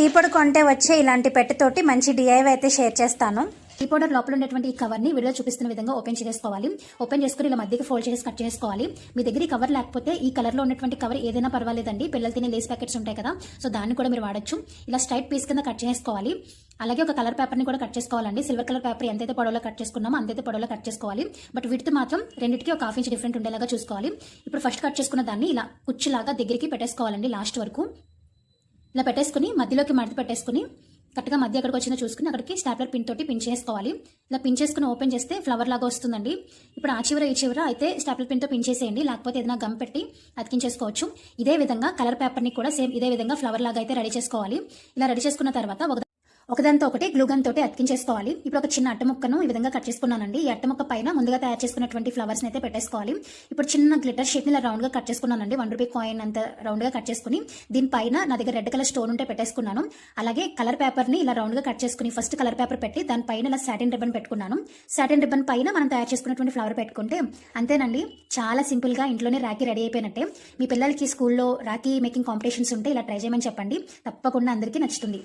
Tea పొడి కొంటే వచ్చే ఇలాంటి పెట్టెతోటి మంచి డిఐవై అయితే షేర్ చేస్తాను. టీ పౌడర్ లోపల ఉన్నటువంటి ఈ కవర్ని వీడియో చూపిస్తున్న విధంగా ఓపెన్ చేసుకోవాలి ఓపెన్ చేసుకుని ఇలా మధ్యకి ఫోల్డ్ చేసి కట్ చేసుకోవాలి. మీ దగ్గర ఈ కవర్ లేకపోతే ఈ కలర్లో ఉన్నటువంటి కవర్ ఏదైనా పర్వాలేదండి. పిల్లలు తినే లేస్ ప్యాకెట్స్ ఉంటాయి కదా. సో దాన్ని కూడా మీరు వాడచ్చు. ఇలా స్ట్రైట్ పీస్ కింద కట్ చేసుకోవాలి. అలాగే ఒక కలర్ పేపర్ని కూడా కట్ చేసుకోవాలండి. సిల్వర్ కలర్ పేపర్ ఎంతైతే పొడవలో కట్ చేసుకున్నామో అంతైతే పొడవలో కట్ చేసుకోవాలి. బట్ వీటితో మాత్రం రెండింటికి ఒక హాఫ్ ఇంచ్ డిఫరెంట్ ఉండేలాగా చూసుకోవాలి. ఇప్పుడు ఫస్ట్ కట్ చేసుకున్న దాన్ని ఇలా కుచ్చిలాగా దగ్గరికి పెట్టేసుకోవాలండి లాస్ట్ వరకు. ఇలా పెట్టేసుకుని మధ్యలోకి మడత పెట్టేసుకుని కరెక్ట్గా మధ్య ఎక్కడికి వచ్చిందో చూసుకుని అక్కడికి స్టాప్లర్ పిన్ తోటి పిన్ చేసుకోవాలి ఇలా పిన్ చేసుకుని ఓపెన్ చేస్తే ఫ్లవర్ లాగా వస్తుందండి. ఇప్పుడు ఆ చివర ఈ చివర అయితే స్టాప్లర్ పిన్తో పిన్ చేసేయండి. లేకపోతే ఏదైనా గమ్ పెట్టి అతికించేసుకోవచ్చు. ఇదే విధంగా కలర్ పేపర్ని కూడా సేమ్ ఇదే విధంగా ఫ్లవర్ లాగా అయితే రెడీ చేసుకోవాలి. ఇలా రెడీ చేసుకున్న తర్వాత ఒక ఒకదంతా ఒకటి గ్లూగన్ తోటి అతికించేసుకోవాలి. ఇప్పుడు ఒక చిన్న అట్ట ముక్కను ఈ విధంగా కట్ చేసుకున్నానండి. ఈ అట్టముక్క పైన ముందుగా తయారు చేసుకున్నటువంటి ఫ్లవర్స్ అయితే పెట్టేసుకోవాలి. ఇప్పుడు చిన్న గ్లిటర్ షేప్ని ఇలా రౌండ్గా కట్ చేసుకున్నానండి. వన్ రూపీ కాయిన్ అంత రౌండ్గా కట్ చేసుకుని దీనిపైన నా దగ్గర రెడ్ కలర్ స్టోన్ ఉంటే పెట్టేసుకున్నాను. అలాగే కలర్ పేపర్ని ఇలా రౌండ్గా కట్ చేసుకుని ఫస్ట్ కలర్ పేపర్ పెట్టి దానిపైన ఇలా సాటిన్ రిబ్బన్ పెట్టుకున్నాను. సాటిన్ రిబ్బన్ పైన మనం తయారు చేసుకున్నటువంటి ఫ్లవర్ పెట్టుకుంటే అంతేనండి. చాలా సింపుల్గా ఇంట్లోనే రాఖీ రెడీ అయిపోయినట్టే. మీ పిల్లలకి స్కూల్లో రాఖీ మేకింగ్ కాంపిటీషన్స్ ఉంటే ఇలా ట్రై చేయమని చెప్పండి. తప్పకుండా అందరికీ నచ్చుతుంది.